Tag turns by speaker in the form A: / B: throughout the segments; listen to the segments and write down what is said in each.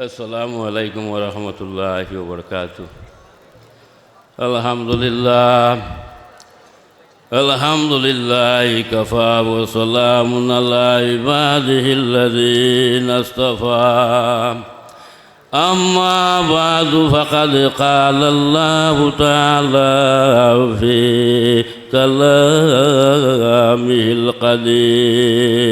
A: السلام عليكم ورحمة الله وبركاته. الحمد لله الحمد لله كفى وسلام على عباده الذين اصطفى. أما بعد فقد قال الله تعالى في كلامه القديم.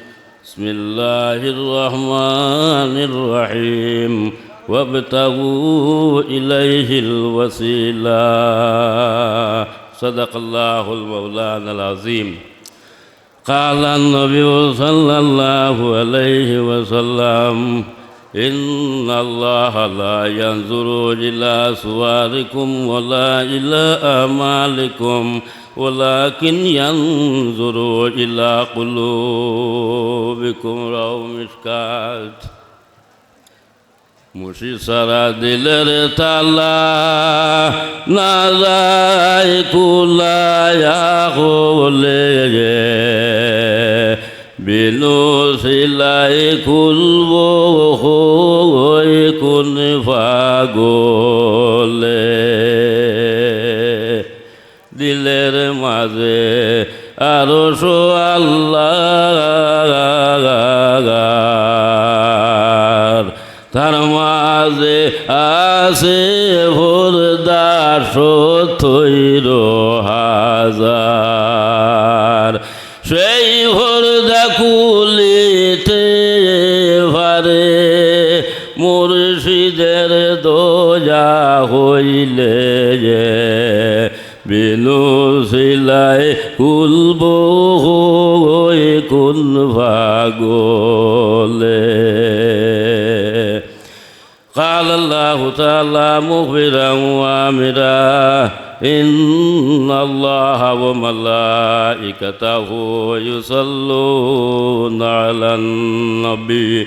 A: بسم الله الرحمن الرحيم. وابتغوا إليه الوسيلة. صدق الله المولانا العظيم. قال النبي صلى الله عليه وسلم إن الله لا ينظر إلى صوركم ولا إلى أعمالكم. ولكن ينظر إلى قلوبكم رواه مشكات মুশি সারা দিলের তালা না যায় কুলায়া হলে বিনু সিলাই খুলব হই কোন ফাগলে আরও সো আল্লাহ তার মাঝে আসে ভোর দাস তৈর হাজার। সেই ভোর দাকুলিতে পারে মুর্শিদের দোজা হইলে যে বিনু সিলাই কুলব হয়ে কোন ভাগলে قال الله تعالى مخبرا وامرا إن الله وملائكته يصلون على النبي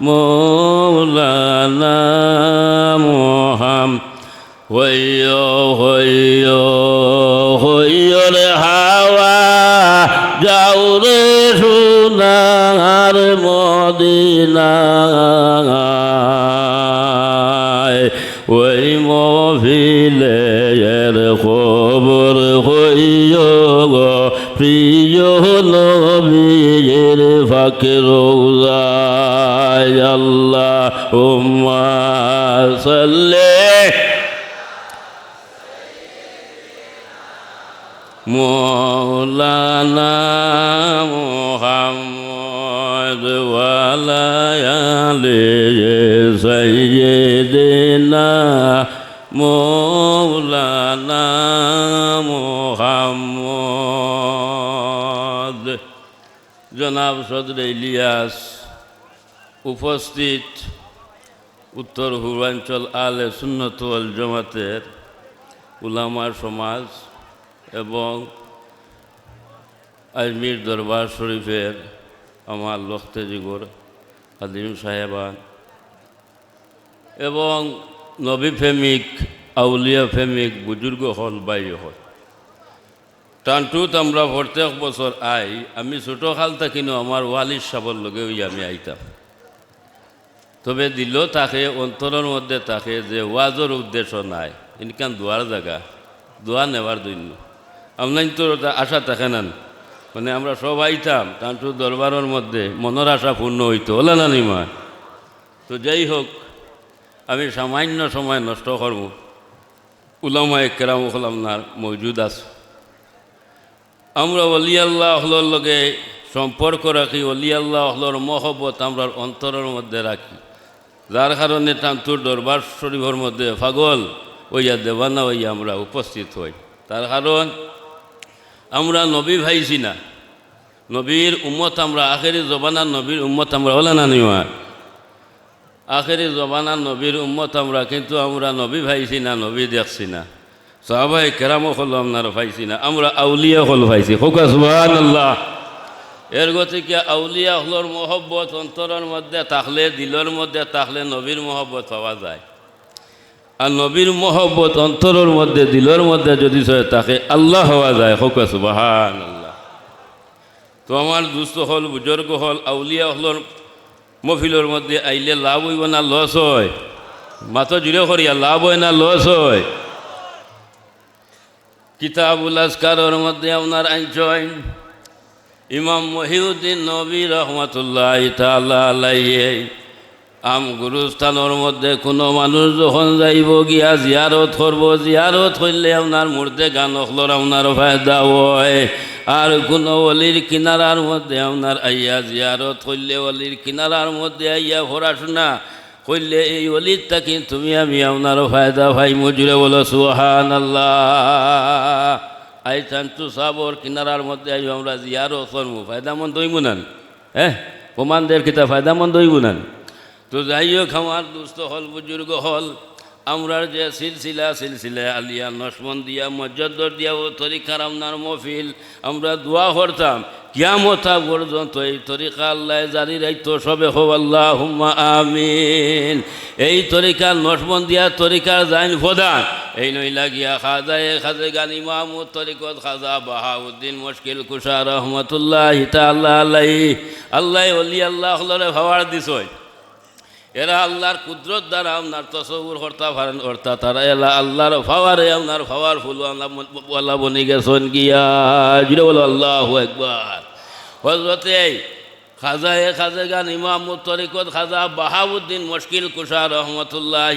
A: مولانا محمد. ويو ويو ويو الهوى جورسنا المدينة. ويمو في ليل خبر خيو في সাল্লে مولانا محمد وعلى آل سيدنا مولانا محمد জনাব সদর ইলিয়াস উপস্থিত উত্তর পূর্বাঞ্চল আলে সুন্নতল জমাতের উলামার সমাজ এবং আজমির দরবার শরীফের আমার লখতে জিগর আদিম সাহেবান এবং নবী প্রেমিক, আউলিয়া প্রেমিক, বুজুর্গ হল বাই হল টানটুত আমরা প্রত্যেক বছর আই, আমি ছোটো খাল থাকিনো আমার ওয়ালির সাবর লগে ওই আমি আইতাম। তবে দিল তাকে, অন্তরের মধ্যে থাকে যে ওয়াজর উদ্দেশ্য নাই। ইনকান দোয়ার জায়গা, দোয়া নেওয়ার জন্য। আপনার তো ওটা আশা থাকে না। মানে আমরা সব আইতাম তান্টু দরবারের মধ্যে মনের আশা পূর্ণ হইতো ওলা না নিমা তো যাই হোক, আমি সামান্য সময় নষ্ট করব। উলামা একরাম হলামনার মজুদ আছে। আমরা অলি আল্লাহ হলোর লগে সম্পর্ক রাখি অলি আল্লাহ হলোর মহব্বত আমরা অন্তরের মধ্যে রাখি। যার কারণে টান্তুর দরবার শরীফের মধ্যে পাগল ওইয়া দেবানা ওইয়া আমরা উপস্থিত হই। তার কারণ আমরা নবী ভাইছি না। নবীর উম্মত আমরা, আখেরি জবানার নবীর উম্মত আমরা হলে না নিওয়া আখেরি জবানার নবীর উম্মত আমরা, কিন্তু আমরা নবী ভাইছি না, নবী দেখছি না। সাহাবাই কেরামও হল আপনার ভাইছি না। আমরা আউলিয়া হল ভাইছি। হোকা সুবাহ আল্লাহ এর গতিকে আউলিয়া হলর মহব্বত অন্তরের মধ্যে থাকলে, দিলের মধ্যে থাকলে নবীর মহব্বত পাওয়া যায়। আর নবীর মহব্বত অন্তরের মধ্যে, দিলের মধ্যে যদি তাকে আল্লাহ হওয়া যায়। হোক সুবাহান আল্লাহ তো আমার দুস্থ হল, বুজুর্গ হল, আউলিয়া হলর মফিলের মধ্যে আইলে লাভ হইব না, লস হয়। মাথা জুড়ে করিয়া লাভ হয় না, লস হয়। কিতাবুল আসকারের মধ্যে আপনার আইন ইমাম মহিউদ্দিন নবী রহমতুল্লাহ তাল্লাহ আম গুরুস্থানের মধ্যে কোনো মানুষ যখন যাইব গিয়া জিয়ারত করব, জিয়ারত করলে আপনার মূর্তে গান হলর আপনার ফায়দা হয়। আর কোনো অলির কিনারার মধ্যে আপনার আইয়া জিয়ারত করলে অলির কিনারার মধ্যে আইয়া পড়াশোনা করলে এই অলির তাকে তুমি আমি আপনার ফায়দা ভাই, মজুরে বলো সুহান আল্লাহ আইসান তু সাবর কিনারার মধ্যে আই আমরা জিয়ারত সরমু ফায়দামন্দ হইব নান। হ্যাঁ প্রমাণদের কিতা ফায়দামন্দ হইব নান। তো যাই হোক আমার দুস্থ হল, বুজুর্গ হল আমরার যে সিলসিলা সিলসিলা আলিয়া নসমন দিয়া মজ্জদর দিয়া, ও তরিকার আপনার মফিল, আমরা দোয়া করতাম। কিয়ামতা পর্যন্ত এই তরিকা আল্লাহ জারি রাইতো, সবে হো আল্লাহ হুম্মা আমিন। এই তরিকার নসমন দিয়া তরিকার জাইন প্রধান। এই নই লাগিয়া খাজা এ খাজে গানি মাহমুদ, তরিকত খাজা বাহাউদ্দিন মুশকিল কুষা রহমতুল্লাহ হিতা আল্লাহ আল্লাহ আল্লাহ অলি আল্লাহ ভাবার দিছয় এরা আল্লাহর কুদরত দ্বারা আপনার তসবুর হর্তা ফারেন হর্তা, তারা এলা আল্লাহর ফাওয়ারে, আপনার ফাওয়ার ফুল, আল্লাহ বনি গেছেন গিয়া। বলো, আল্লাহ একবার। হজরতে খাজায়ে খাজে গান ইমাম তরিকত খাজা বাহাউদ্দিন মুশকিল কুষা রহমতুল্লাহ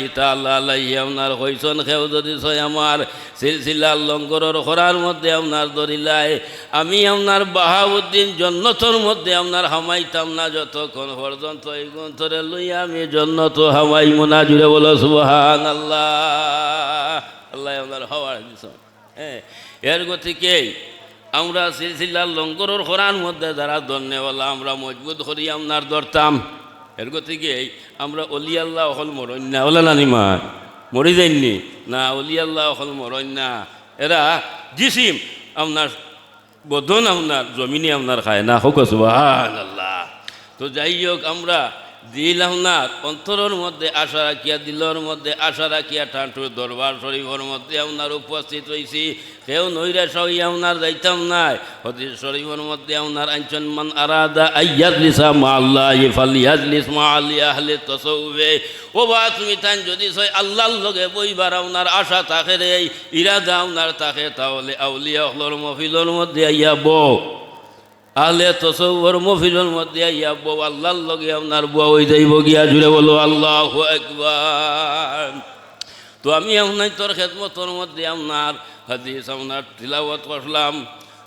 A: আপনার হইসন খেও যদি ছয় আমার সিলসিলা লঙ্গরের খরার মধ্যে আপনার দরিলায়, আমি আপনার বাহাউদ্দিন জন্নতর মধ্যে আপনার হামাইতাম না যতক্ষণ পর্যন্ত এই গ্রন্থরে লইয়া আমি জন্নত হামাই মোনা জুড়ে বলো সুবাহান আল্লাহ আল্লাহ আপনার হওয়ার দিস হ্যাঁ এর গতিকেই আমরা সিলসিলার লঙ্গরের খরার মধ্যে যারা ধন্যওয়ালা আমরা মজবুত করি, আপনার ধরতাম। এর গতিকে আমরা অলি আল্লাহ হল মরণ্যা ওলা নানিমা মরি যাইনি না? অলি আল্লাহ হল মরণ্যা এরা জিসিম, আপনার বদন আপনার জমিনে আপনার খায় না। হোক সুবাহান আল্লাহ তো যাই হোক, আমরা দিল আপনার অন্তরের মধ্যে আশা রাখিয়া, দিলের মধ্যে আশা রাখিয়া ঠান্টুর দরবার শরীফের মধ্যে আপনার উপস্থিত হয়েছি কেউ নৈরাশ হইয়া আপনার যাইতাম নাই। হদিস শরীফের মধ্যে আপনার আইনচন মান আরাদা আইয়াজলিসা মা আল্লাহ ফালিয়াজলিস মা আলি আহলে তসৌবে। ও বা তুমি তাই যদি সই আল্লাহর লগে বইবার আপনার আশা থাকে রে, ইরাদা আপনার থাকে, তাহলে আউলিয়া হলর মফিলর মধ্যে আইয়া বউ আলে তসৌর মফিলের মধ্যে ইয়া বউ আল্লাহর লগে আপনার বউ হয়ে যাইব গিয়া জুড়ে বলো, আল্লাহ একবার তো আমি আপনার তোর খেদমতর মধ্যে আপনার হাদিস, আপনার তিলাওয়াত করলাম।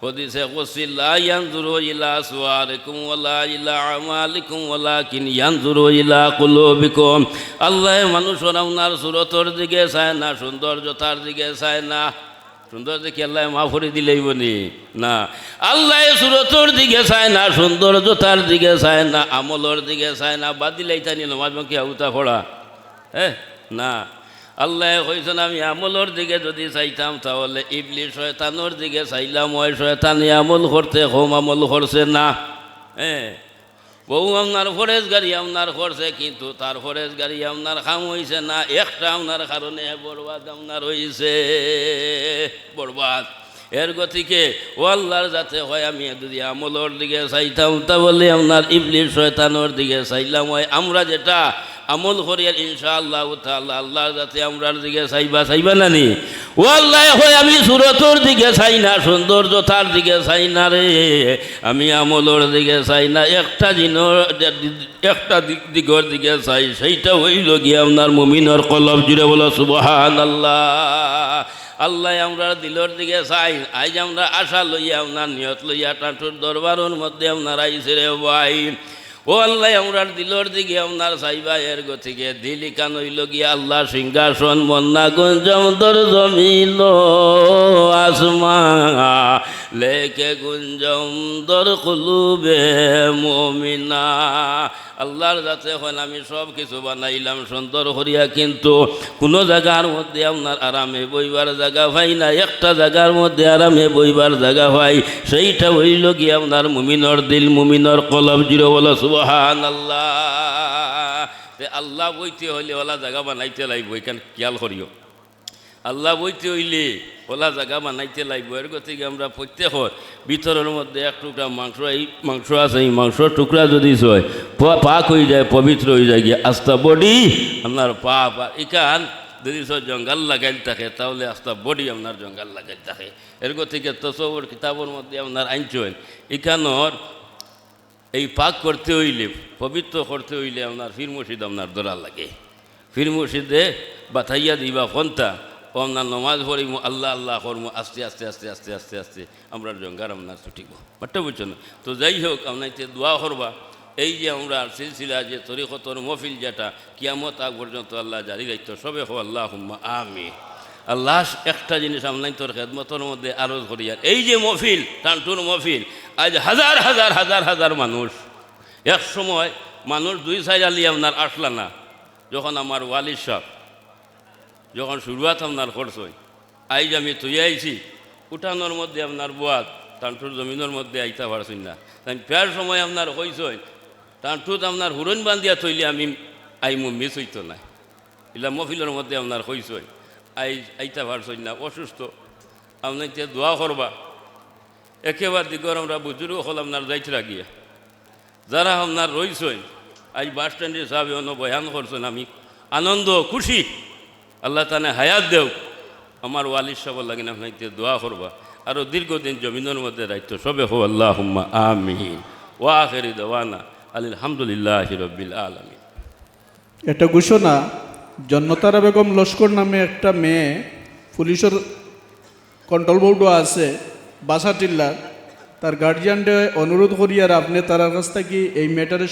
A: হদিসে কসিল্লা ইয়ানজুরু ইলা সুয়ারিকুম ওয়ালা ইলা আমালিকুম ওয়ালাকিন ইয়ানজুরু ইলা কুলুবিকুম। আল্লাহ মানুষের আপনার সুরতর দিকে চায় না, সৌন্দর্যতার দিকে চায় না। সুন্দর দেখি আল্লাহ মাফরি দিলেই বনি। না, আল্লাহ সুরতর দিকে চায় না সৌন্দর্যতার দিকে চায় না, আমলর দিকে চায় না বাদ দিলেই তানি নমাজ কি আউতা ফোড়া হ্যাঁ না, আল্লাহ কইছেন, আমি আমলর দিকে যদি চাইতাম, তাহলে ইবলি শয়তানোর দিকে চাইলাম, ওই শয়তানি আমল করতে হোম আমল করছে না। হ্যাঁ বউ আপনার ফরেজ গাড়ি আপনার করছে, কিন্তু তার ফরেজ গাড়ি আপনার খাম হয়েছে না, একটা আপনার কারণে বরবাদ আপনার হয়েছে বরবাদ। এর গতিকে ও আল্লাহর যাতে হয়, আমি যদি আমলর দিকে চাইতাম তা বলে আপনার ইবলির শয়তানোর দিকে চাইলাম হয়। আমরা যেটা আমল করিয়ার ইনশাআল্লাহ তাআলা আল্লাহ যাতে আমরার দিকে চাইবা চাইবা নানি ও আল্লাহ হয় আমি সুরতর দিকে চাই না, সৌন্দর্যতার দিকে চাই না রে। আমি আমলর দিকে চাই না, একটা দিনের একটা দিগর দিকে চাই, সেইটা হইল গিয়ে আপনার মুমিনর কলব জুড়ে বলো সুবহান আল্লাহ আল্লাহ আমরা দিলর দিকে চাই আজ আমরা আশা লইয়া, আপনার নিয়ত লইয়া, টাটুর দরবারের মধ্যে আপনার আইসে রে ভাই। ও আল্লাহ, আমরার দিলর দিকে আপনার সাইবা এর গতিকে দিলি কান হইল গিয়া আল্লাহ সিংহাসন মন্না গুঞ্জম দর জমিল আসমা লেকে গুঞ্জম দর কুলুবে মমিনা। আল্লাহর যাতে এখন আমি সব কিছু বানাইলাম সুন্দর করিয়া, কিন্তু কোনো জায়গার মধ্যে আপনার আরামে বইবার জায়গা পাই না একটা জায়গার মধ্যে আরামে বইবার জায়গা পাই সেইটা হইল কি আপনার মুমিনর দিল, মুমিনর কলব জিরো বলো সুবহান আল্লাহ আল্লাহ বইতে হইলে ওলা জায়গা বানাইতে লাগবে, এখানে খেয়াল করিও। আল্লাহ বইতে হইলে ওলা জায়গা বানাইতে লাগবে। এর গতিকে আমরা প্রত্যেকর ভিতরের মধ্যে এক টুকরা মাংস, এই মাংস আছে, এই মাংসর টুকরা যদি হয় পাক হয়ে যায়, পবিত্র হয়ে যায়, গিয়ে আস্তা বডি আপনার পা পা ইকান যদি জঙ্গাল লাগাইল থাকে, তাহলে আস্তা বডি আপনার জঙ্গাল লাগাইল থাকে। এর গতিকে তসবর কিতাবের মধ্যে আপনার আইনচন ইকানোর এই পাক করতে হইলে, পবিত্র করতে হইলে আপনার ফির মুর্শিদ আপনার দরা লাগে। ফির মুর্শিদে বাথাইয়া দিবা ফন্তা। আপনার নমাজ পড়িমু, আল্লাহ আল্লাহ করমু, আস্তে আস্তে আস্তে আস্তে আস্তে আস্তে। আমরা জঙ্গার আপনার ছুটিব। বাট্টা বুঝছ না? তো যাই হোক আপনার দোয়া করবা। এই যে আমরা সিলসিলা যে তরিকতর মফিল যেটা, কিয়ামত আগ পর্যন্ত আল্লাহ জারি রাখত সবে হো আল্লাহ আমি আল্লাহ একটা জিনিস আমলাই তোর খেদমতর মধ্যে আরজ করিয়ার এই যে মফিল টানটুর মফিল আজ হাজার হাজার হাজার হাজার মানুষ। এক সময় মানুষ দুই সাইড আলি আপনার আসলা না, যখন আমার ওয়ালির সাহ যখন শুরুয়াত আপনার করছই আইজ আমি তুই আইছি, উঠানোর মধ্যে আপনার বুয়াত টানটুর জমিনের মধ্যে আইতা পারছই না। তাই প্যার সময় আপনার হইছই টানটুত আপনার হুরন বান্ধিয়া থইলে আমি আইমু মিস হইতো না। ইলা মফিলের মধ্যে আপনার হইছই আই আইতা পারছই না, অসুস্থ। আপনি এতিয়া দোয়া করবা। একেবারে দিগর আমরা বুজুর্গ হল আপনার যাইতে গিয়া যারা আপনার রইছই আজ বাস স্ট্যান্ডে সাহেব বয়ান করছেন আমি। আনন্দ, খুশি। আল্লাহ তানে হায়াত দেও। আমার ওয়ালির সব লাগিন আপনাকে দোয়া করবা। আরও দীর্ঘদিন জমিনের মধ্যে দায়িত্ব, সবে হো আল্লাহ হুম্মা আমিন। ও আখেরি দেওয়ানা আলহামদুলিল্লাহ রবিল আলমী
B: একটা ঘোষণা, জন্নতারা বেগম লস্কর নামে একটা মেয়ে পুলিশের কন্ট্রোল বোর্ডও আছে বাসাটিল্লার তার গার্জিয়ানরে অনুরোধ করি আর আপনি তার কাছ থেকে এই ম্যাটারে